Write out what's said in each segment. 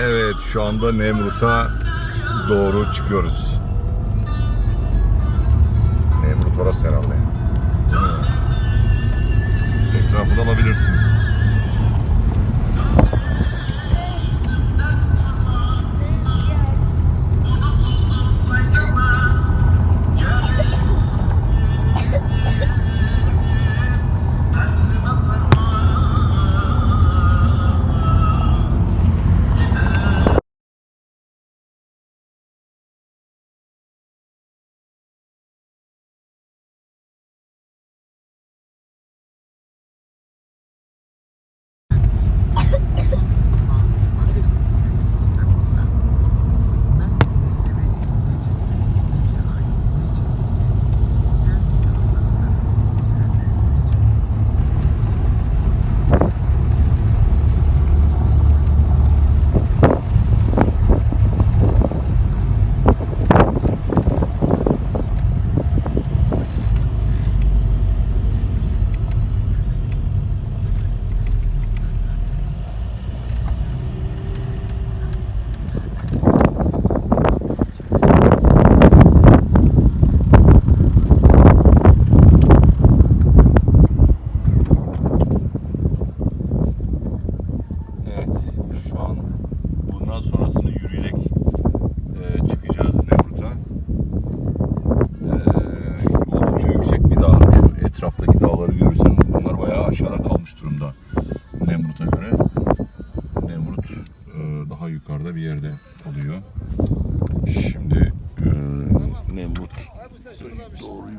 Evet şu anda Nemrut'a doğru çıkıyoruz. Nemrut orası herhalde. Etrafı da alabilirsin.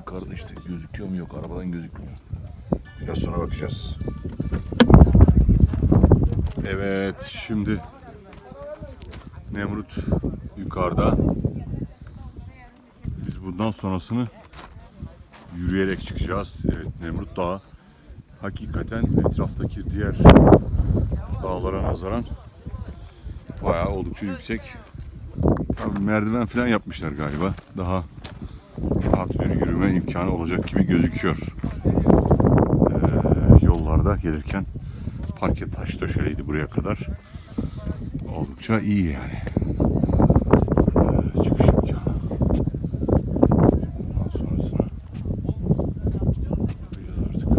Yukarıda işte gözüküyor mu yok arabadan gözükmüyor. Biraz sonra bakacağız. Evet şimdi Nemrut yukarıda. Biz bundan sonrasını yürüyerek çıkacağız. Evet Nemrut Dağı hakikaten etraftaki diğer dağlara nazaran bayağı oldukça yüksek. Merdiven falan yapmışlar galiba. Daha rahat bir yürüme imkanı olacak gibi gözüküyor. Ee, yollarda gelirken parke taş döşeliydi buraya kadar. Oldukça iyi yani. Ee, çıkış imkanı. Ondan sonrasına bakacağız artık.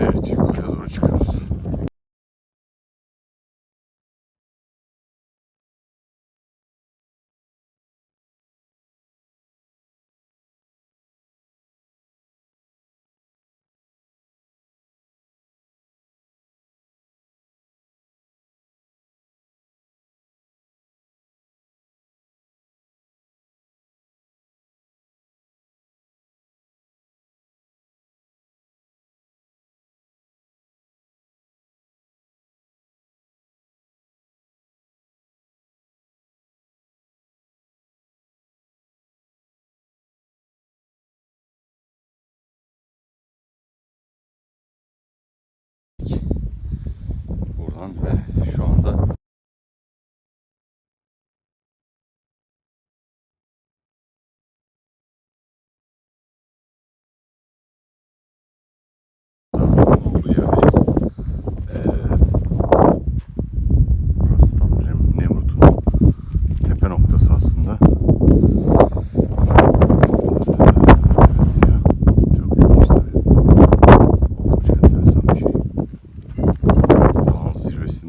Evet yukarıya doğru çıkıyoruz. Buradan ve şu anda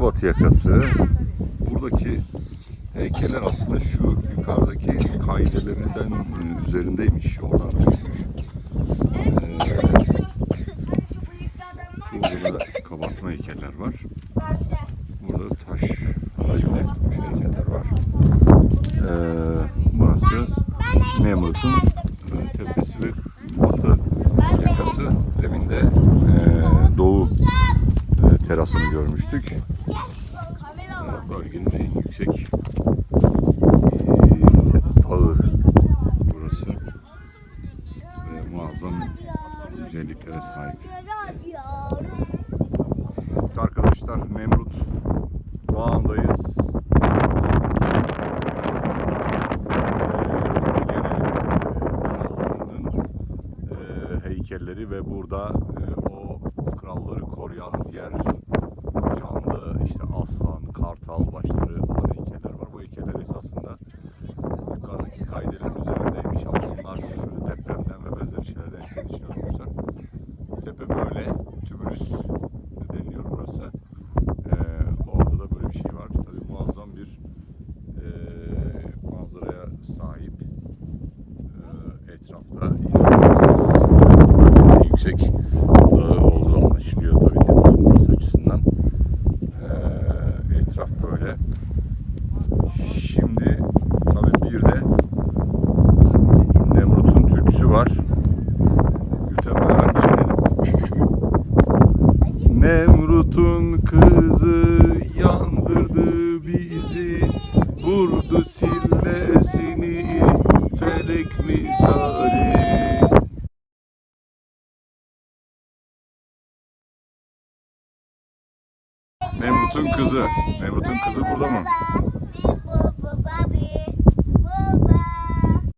yani. da Batı yakası. Buradaki heykeller aslında şu yukarıdaki kaidelerinden e, üzerindeymiş. Oradan düşmüş. Ee, burada da kabartma heykeller var. Burada taş yapılmış heykeller var. Ee, burası Nemrut'un e, tepesi ve batı yakası. Demin de e, doğu e, terasını görmüştük. E, bölgenin en yüksek e, dağı burası. Ve muazzam güzelliklere sahip. Evet arkadaşlar Nemrut Dağı'ndayız. Krallarının e, heykelleri ve burada e, o kralları koruyan diğer görüşürüz. Nemrut'un kızı yandırdı bizi. Vurdu sillesini felek misali. Nemrut'un kızı. Nemrut'un kızı burada mı?